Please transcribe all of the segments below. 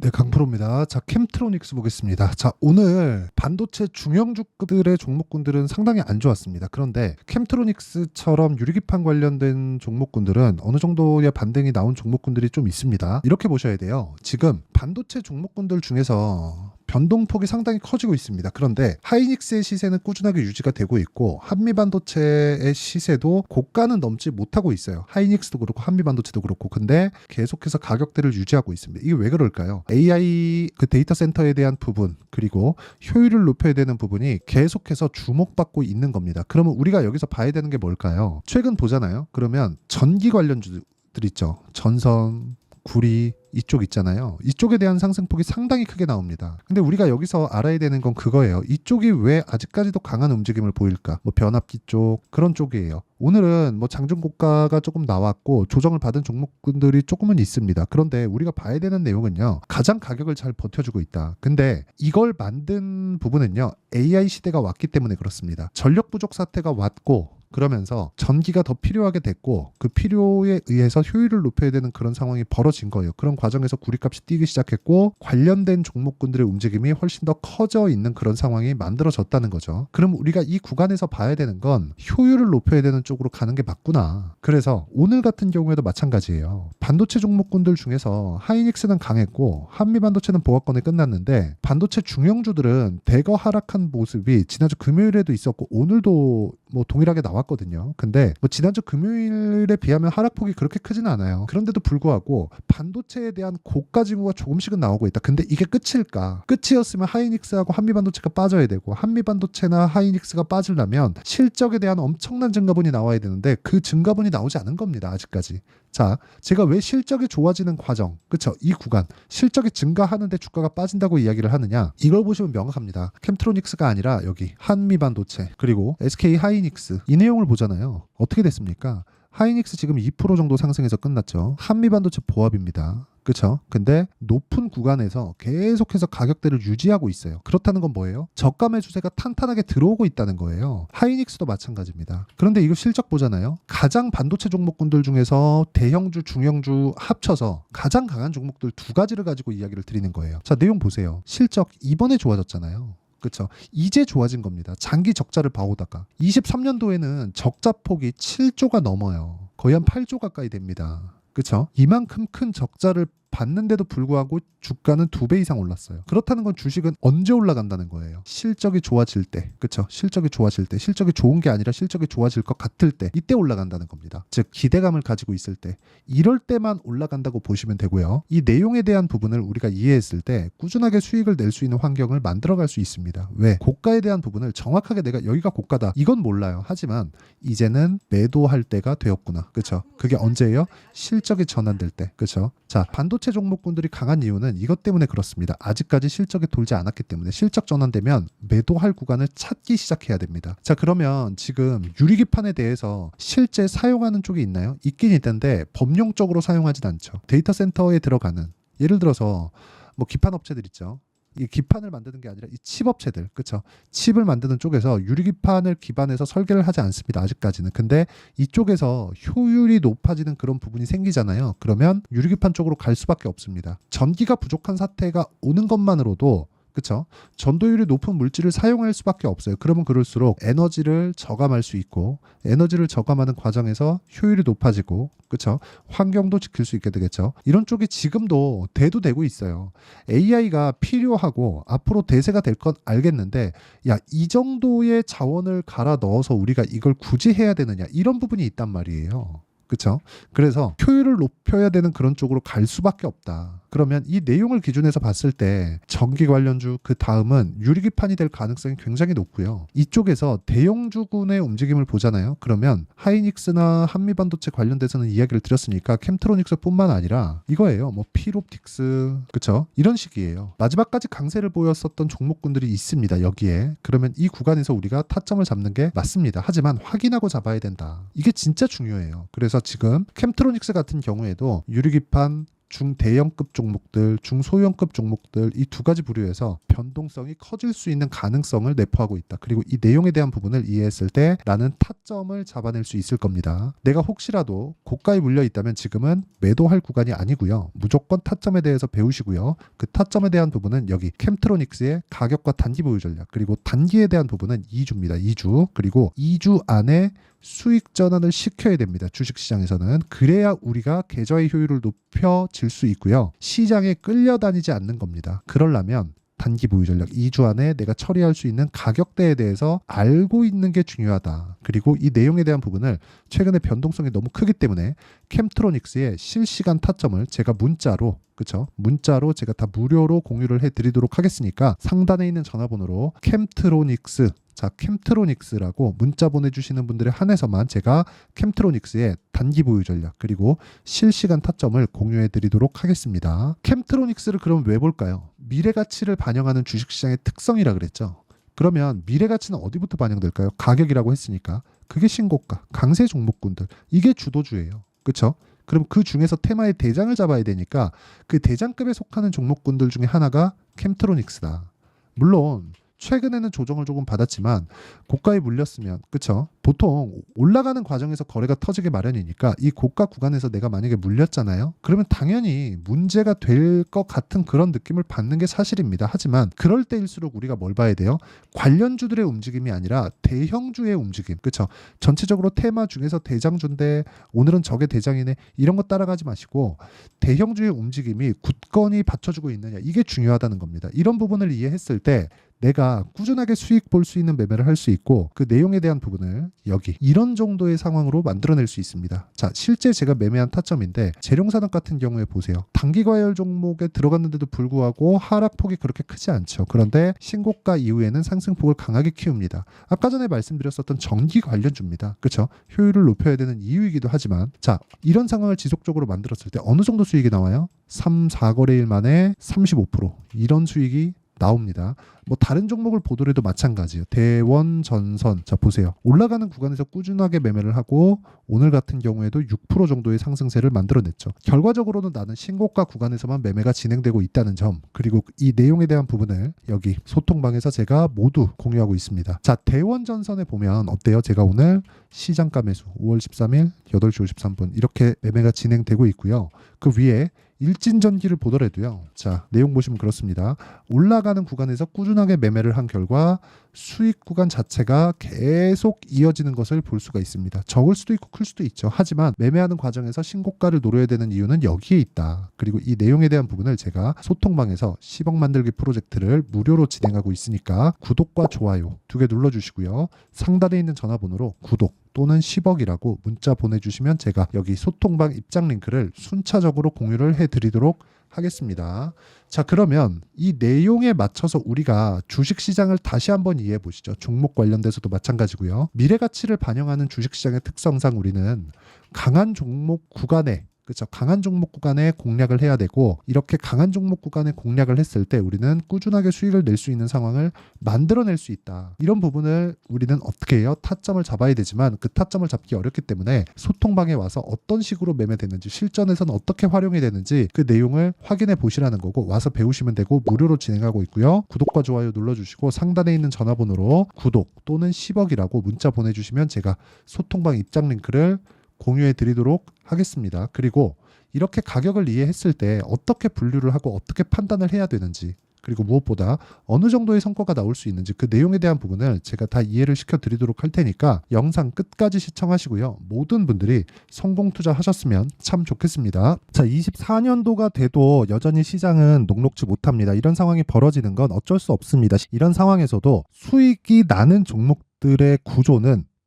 네, 강프로입니다. 자, 캠트로닉스 보겠습니다. 자, 오늘 반도체 중형주급들의 종목군들은 상당히 안 좋았습니다. 그런데 캠트로닉스처럼 유리기판 관련된 종목군들은 어느 정도의 반등이 나온 종목군들이 좀 있습니다. 이렇게 보셔야 돼요. 지금 반도체 종목군들 중에서 변동폭이 상당히 커지고 있습니다. 그런데 하이닉스의 시세는 꾸준하게 유지가 되고 있고 한미반도체의 시세도 고가는 넘지 못하고 있어요. 하이닉스도 그렇고 한미반도체도 그렇고 근데 계속해서 가격대를 유지하고 있습니다. 이게 왜 그럴까요? AI 그 데이터 센터에 대한 부분 그리고 효율을 높여야 되는 부분이 계속해서 주목받고 있는 겁니다. 그러면 우리가 여기서 봐야 되는 게 뭘까요? 최근 보잖아요. 그러면 전기 관련주들 있죠. 전선, 구리 이쪽 있잖아요. 이쪽에 대한 상승폭이 상당히 크게 나옵니다. 근데 우리가 여기서 알아야 되는 건 그거예요. 이쪽이 왜 아직까지도 강한 움직임을 보일까? 뭐 변압기 쪽 그런 쪽이에요. 오늘은 뭐 장중 고가가 조금 나왔고 조정을 받은 종목군들이 조금은 있습니다. 그런데 우리가 봐야 되는 내용은요. 가장 가격을 잘 버텨주고 있다. 근데 이걸 만든 부분은요. AI 시대가 왔기 때문에 그렇습니다. 전력 부족 사태가 왔고 그러면서 전기가 더 필요하게 됐고 그 필요에 의해서 효율을 높여야 되는 그런 상황이 벌어진 거예요. 그런 과정에서 구리값이 뛰기 시작했고 관련된 종목군들의 움직임이 훨씬 더 커져 있는 그런 상황이 만들어졌다는 거죠. 그럼 우리가 이 구간에서 봐야 되는 건 효율을 높여야 되는 쪽으로 가는 게 맞구나. 그래서 오늘 같은 경우에도 마찬가지예요. 반도체 종목군들 중에서 하이닉스는 강했고 한미 반도체는 보합권에 끝났는데 반도체 중형주들은 대거 하락한 모습이 지난주 금요일에도 있었고 오늘도 뭐 동일하게 나왔 거든요. 근데 뭐 지난주 금요일에 비하면 하락폭이 그렇게 크지는 않아요. 그런데도 불구하고 반도체에 대한 고가 징후가 조금씩은 나오고 있다. 근데 이게 끝일까? 끝이었으면 하이닉스하고 한미반도체가 빠져야 되고 한미반도체나 하이닉스가 빠지려면 실적에 대한 엄청난 증가분이 나와야 되는데 그 증가분이 나오지 않은 겁니다. 아직까지. 자, 제가 왜 실적이 좋아지는 과정, 그쵸? 이 구간, 실적이 증가하는데 주가가 빠진다고 이야기를 하느냐? 이걸 보시면 명확합니다. 캠트로닉스가 아니라 여기 한미반도체, 그리고 SK 하이닉스. 이 내용을 보잖아요. 어떻게 됐습니까? 하이닉스 지금 2% 정도 상승해서 끝났죠. 한미반도체 보합입니다. 그렇죠? 근데 높은 구간에서 계속해서 가격대를 유지하고 있어요. 그렇다는 건 뭐예요? 저가 매수세가 탄탄하게 들어오고 있다는 거예요. 하이닉스도 마찬가지입니다. 그런데 이거 실적 보잖아요. 가장 반도체 종목군들 중에서 대형주, 중형주 합쳐서 가장 강한 종목들 두 가지를 가지고 이야기를 드리는 거예요. 자, 내용 보세요. 실적 이번에 좋아졌잖아요. 그렇죠. 이제 좋아진 겁니다. 장기 적자를 봐오다가 23년도에는 적자 폭이 7조가 넘어요. 거의 한 8조 가까이 됩니다. 그렇죠. 이만큼 큰 적자를 받는데도 불구하고 주가는 두 배 이상 올랐어요. 그렇다는 건 주식은 언제 올라간다는 거예요. 실적이 좋아질 때, 그렇죠? 실적이 좋아질 때, 실적이 좋은 게 아니라 실적이 좋아질 것 같을 때, 이때 올라간다는 겁니다. 즉 기대감을 가지고 있을 때, 이럴 때만 올라간다고 보시면 되고요. 이 내용에 대한 부분을 우리가 이해했을 때 꾸준하게 수익을 낼 수 있는 환경을 만들어갈 수 있습니다. 왜? 고가에 대한 부분을 정확하게 내가 여기가 고가다 이건 몰라요. 하지만 이제는 매도할 때가 되었구나. 그렇죠? 그게 언제예요? 실적이 전환될 때, 그렇죠? 자 반도체 종목군들이 강한 이유는 이것 때문에 그렇습니다. 아직까지 실적이 돌지 않았기 때문에 실적 전환되면 매도할 구간을 찾기 시작해야 됩니다. 자 그러면 지금 유리기판에 대해서 실제 사용하는 쪽이 있나요? 있긴 있는데 법령적으로 사용하진 않죠. 데이터 센터에 들어가는 예를 들어서 뭐 기판 업체들 있죠. 이 기판을 만드는 게 아니라 이 칩업체들, 그렇죠? 칩을 만드는 쪽에서 유리 기판을 기반해서 설계를 하지 않습니다. 아직까지는. 근데 이쪽에서 효율이 높아지는 그런 부분이 생기잖아요. 그러면 유리 기판 쪽으로 갈 수밖에 없습니다. 전기가 부족한 사태가 오는 것만으로도 그쵸? 전도율이 높은 물질을 사용할 수밖에 없어요. 그러면 그럴수록 에너지를 저감할 수 있고 에너지를 저감하는 과정에서 효율이 높아지고 그쵸? 환경도 지킬 수 있게 되겠죠. 이런 쪽이 지금도 대도 되고 있어요. AI가 필요하고 앞으로 대세가 될 건 알겠는데 야, 이 정도의 자원을 갈아 넣어서 우리가 이걸 굳이 해야 되느냐 이런 부분이 있단 말이에요. 그쵸? 그래서 효율을 높여야 되는 그런 쪽으로 갈 수밖에 없다. 그러면 이 내용을 기준해서 봤을 때 전기 관련주 그 다음은 유리기판이 될 가능성이 굉장히 높고요. 이쪽에서 대형주군의 움직임을 보잖아요. 그러면 하이닉스나 한미반도체 관련돼서는 이야기를 드렸으니까 캠트로닉스뿐만 아니라 이거예요. 뭐 필옵틱스 그쵸? 이런 식이에요. 마지막까지 강세를 보였었던 종목군들이 있습니다. 여기에 그러면 이 구간에서 우리가 타점을 잡는 게 맞습니다. 하지만 확인하고 잡아야 된다. 이게 진짜 중요해요. 그래서 지금 캠트로닉스 같은 경우에도 유리기판 중대형급 종목들, 중소형급 종목들 이 두 가지 부류에서 변동성이 커질 수 있는 가능성을 내포하고 있다. 그리고 이 내용에 대한 부분을 이해했을 때 나는 타점을 잡아낼 수 있을 겁니다. 내가 혹시라도 고가에 물려 있다면 지금은 매도할 구간이 아니고요. 무조건 타점에 대해서 배우시고요. 그 타점에 대한 부분은 여기 캠트로닉스의 가격과 단기 보유 전략 그리고 단기에 대한 부분은 2주입니다. 2주 그리고 2주 안에 수익 전환을 시켜야 됩니다. 주식 시장에서는 그래야 우리가 계좌의 효율을 높여 질 수 있고요. 시장에 끌려다니지 않는 겁니다. 그러려면 단기 보유 전략 2주 안에 내가 처리할 수 있는 가격대에 대해서 알고 있는 게 중요하다. 그리고 이 내용에 대한 부분을 최근에 변동성이 너무 크기 때문에 캠트로닉스의 실시간 타점을 제가 문자로 그쵸? 문자로 제가 다 무료로 공유를 해드리도록 하겠으니까 상단에 있는 전화번호로 캠트로닉스 자 캠트로닉스라고 문자 보내주시는 분들에 한해서만 제가 캠트로닉스의 단기 보유 전략 그리고 실시간 타점을 공유해 드리도록 하겠습니다. 캠트로닉스를 그럼 왜 볼까요? 미래 가치를 반영하는 주식시장의 특성이라 그랬죠. 그러면 미래 가치는 어디부터 반영될까요? 가격이라고 했으니까 그게 신고가, 강세 종목군들 이게 주도주예요. 그렇죠? 그럼 그 중에서 테마의 대장을 잡아야 되니까 그 대장급에 속하는 종목군들 중에 하나가 캠트로닉스다. 물론 최근에는 조정을 조금 받았지만 고가에 물렸으면 그쵸? 보통 올라가는 과정에서 거래가 터지게 마련이니까 이 고가 구간에서 내가 만약에 물렸잖아요? 그러면 당연히 문제가 될 것 같은 그런 느낌을 받는 게 사실입니다. 하지만 그럴 때일수록 우리가 뭘 봐야 돼요? 관련주들의 움직임이 아니라 대형주의 움직임. 그쵸? 전체적으로 테마 중에서 대장주인데 오늘은 저게 대장이네. 이런 거 따라가지 마시고 대형주의 움직임이 굳건히 받쳐주고 있느냐. 이게 중요하다는 겁니다. 이런 부분을 이해했을 때 내가 꾸준하게 수익 볼 수 있는 매매를 할 수 있고 그 내용에 대한 부분을 여기 이런 정도의 상황으로 만들어낼 수 있습니다. 자, 실제 제가 매매한 타점인데 재룡산업 같은 경우에 보세요. 단기 과열 종목에 들어갔는데도 불구하고 하락폭이 그렇게 크지 않죠. 그런데 신고가 이후에는 상승폭을 강하게 키웁니다. 아까 전에 말씀드렸었던 전기 관련주입니다. 그렇죠? 효율을 높여야 되는 이유이기도 하지만 자, 이런 상황을 지속적으로 만들었을 때 어느 정도 수익이 나와요? 3, 4거래일 만에 35% 이런 수익이 나옵니다. 뭐 다른 종목을 보더라도 마찬가지예요. 대원 전선 자 보세요. 올라가는 구간에서 꾸준하게 매매를 하고 오늘 같은 경우에도 6% 정도의 상승세를 만들어냈죠. 결과적으로는 나는 신고가 구간에서만 매매가 진행되고 있다는 점 그리고 이 내용에 대한 부분을 여기 소통방에서 제가 모두 공유하고 있습니다. 자 대원 전선에 보면 어때요? 제가 오늘 시장가 매수 5월 13일 8시 53분 이렇게 매매가 진행되고 있고요. 그 위에 일진 전기를 보더라도요. 자, 내용 보시면 그렇습니다. 올라가는 구간에서 꾸준하게 매매를 한 결과 수익 구간 자체가 계속 이어지는 것을 볼 수가 있습니다. 적을 수도 있고 클 수도 있죠. 하지만 매매하는 과정에서 신고가를 노려야 되는 이유는 여기에 있다. 그리고 이 내용에 대한 부분을 제가 소통방에서 10억 만들기 프로젝트를 무료로 진행하고 있으니까 구독과 좋아요 두 개 눌러주시고요. 상단에 있는 전화번호로 구독 또는 10억이라고 문자 보내주시면 제가 여기 소통방 입장 링크를 순차적으로 공유를 해드리도록 하겠습니다. 자, 그러면 이 내용에 맞춰서 우리가 주식 시장을 다시 한번 이해해 보시죠. 종목 관련돼서도 마찬가지고요. 미래 가치를 반영하는 주식 시장의 특성상 우리는 강한 종목 구간에 그렇죠. 강한 종목 구간에 공략을 해야 되고 이렇게 강한 종목 구간에 공략을 했을 때 우리는 꾸준하게 수익을 낼 수 있는 상황을 만들어낼 수 있다. 이런 부분을 우리는 어떻게 해요? 타점을 잡아야 되지만 그 타점을 잡기 어렵기 때문에 소통방에 와서 어떤 식으로 매매되는지 실전에서는 어떻게 활용이 되는지 그 내용을 확인해 보시라는 거고 와서 배우시면 되고 무료로 진행하고 있고요. 구독과 좋아요 눌러주시고 상단에 있는 전화번호로 구독 또는 10억이라고 문자 보내주시면 제가 소통방 입장 링크를 공유해 드리도록 하겠습니다. 그리고 이렇게 가격을 이해했을 때 어떻게 분류를 하고 어떻게 판단을 해야 되는지 그리고 무엇보다 어느 정도의 성과가 나올 수 있는지 그 내용에 대한 부분을 제가 다 이해를 시켜 드리도록 할 테니까 영상 끝까지 시청하시고요. 모든 분들이 성공 투자하셨으면 참 좋겠습니다. 자, 24년도가 돼도 여전히 시장은 녹록지 못합니다. 이런 상황이 벌어지는 건 어쩔 수 없습니다. 이런 상황에서도 수익이 나는 종목 들의 구조는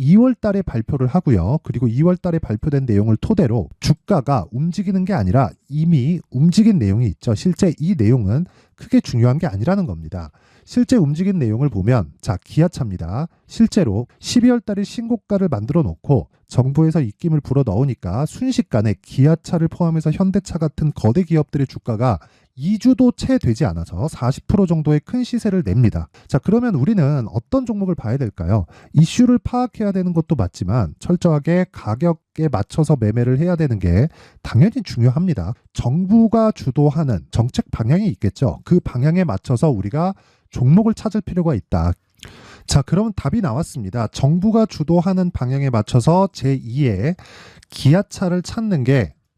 2월 달에 발표를 하고요. 그리고 2월 달에 발표된 내용을 토대로 주가가 움직이는 게 아니라 이미 움직인 내용이 있죠. 실제 이 내용은 크게 중요한 게 아니라는 겁니다. 실제 움직인 내용을 보면 자, 기아차입니다. 실제로 12월 달에 신고가를 만들어 놓고 정부에서 입김을 불어 넣으니까 순식간에 기아차를 포함해서 현대차 같은 거대 기업들의 주가가 2주도 채 되지 않아서 40% 정도의 큰 시세를 냅니다. 자, 그러면 우리는 어떤 종목을 봐야 될까요? 이슈를 파악해야 되는 것도 맞지만 철저하게 가격에 맞춰서 매매를 해야 되는 게 당연히 중요합니다. 정부가 주도하는 정책 방향이 있겠죠. 그 방향에 맞춰서 우리가 종목을 찾을 필요가 있다. 자, 그러면 답이 나왔습니다. 정부가 주도하는 방향에 맞춰서 제2의 기아차를 찾는 게